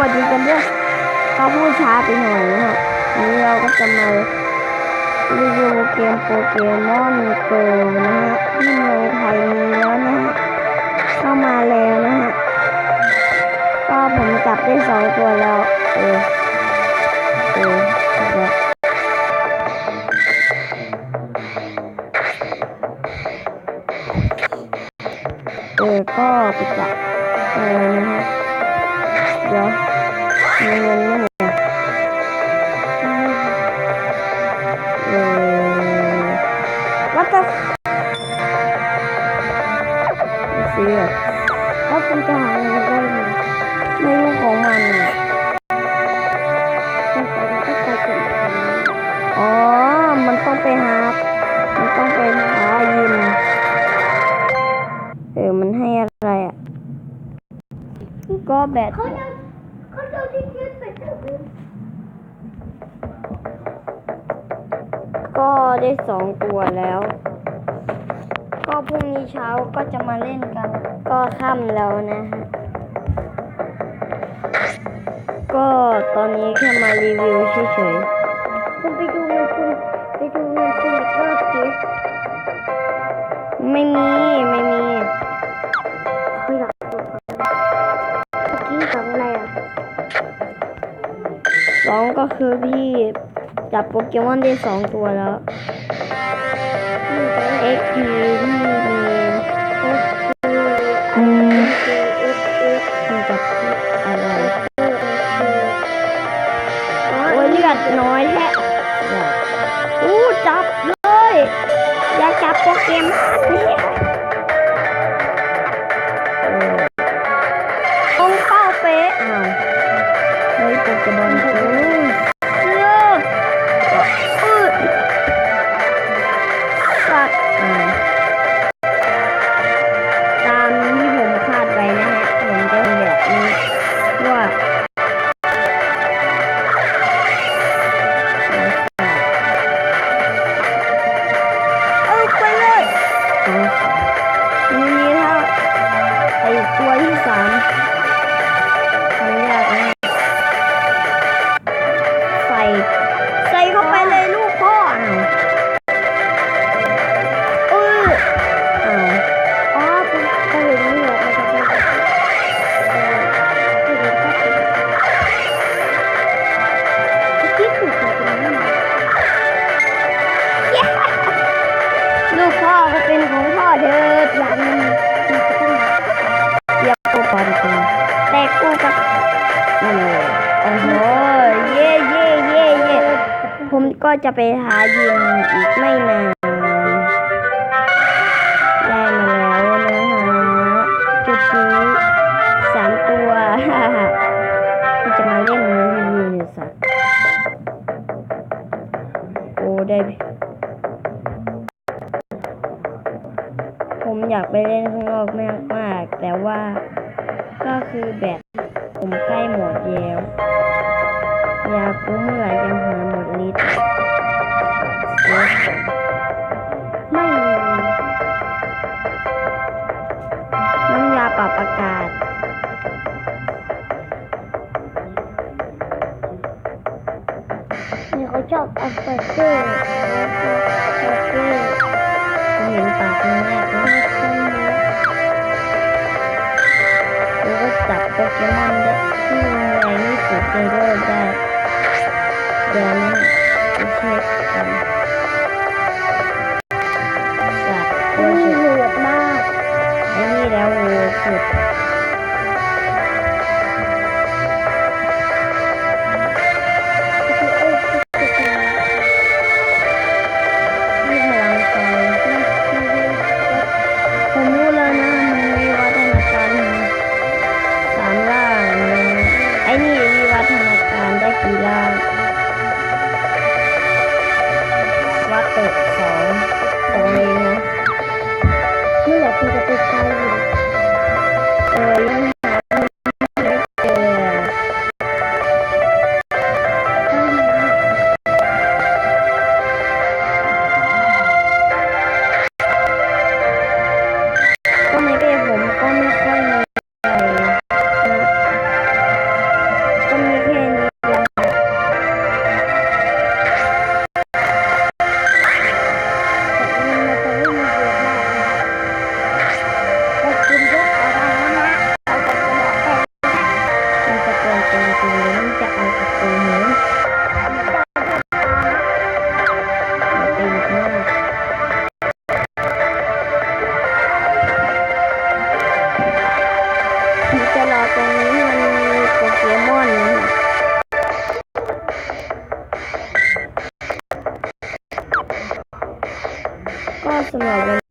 วัสดีกันด้วยเขาพูดช้าไปหน่อยนะฮะวันนี้เราก็จะมารีวิวเกมโปเกมอนโกนะฮะที่เมืองไทยมีแล้วนะฮะเข้ามาแล้วนะฮะก็ผมจับได้สองตัวแล้วเออเออเดี๋ยวเออก็ไปจับเออนะฮะ เดี๋ยวมีเงินไหมเนี่ยเออวัดจะเสียว่าคุณจะหาเงินได้ไหมไม่รู้ของมันอะอ๋อ มันต้องไปหา มันต้องไปหายิมเออ มันให้อะไรอะ ก็แบตเขาจะเขาจะที่ยืดไปถึงก็ได้สองตัวแล้ว ก็พรุ่งนี้เช้าก็จะมาเล่นกัน ก็ค่ำแล้วนะฮะก็ตอนนี้แค่มารีวิวเฉยคุณไปดูมันคุณไปดูมันคุณอีกรอบสิๆไม่มีไม่มี ก็คือพี่จับโปเกมอนได้สองตัวแล้ว XP ที่ โอ้โห เย่เย่เย่เย่ผมก็จะไปหายิมอีกไม่นาน ได้มาแล้วนะฮะ จุดนี้สามตัวที่จะมาเล่นรีวิวเนี่ยสัตว์โอ้ได้ผมอยากไปเล่นข้างนอกมากมากแต่ว่าก็คือแบบ ผมใกล้หมดแล้วอยากรู้เมื่อไหร่จะหาหมดลิตรเอ๊ะไม่มีน้ำยาปรับอากาศนี่เขาชอบอัปเปอร์เกอร์แล้วก็อัปเปอร์เกอร์ผมเห็นปาก เ Enggak.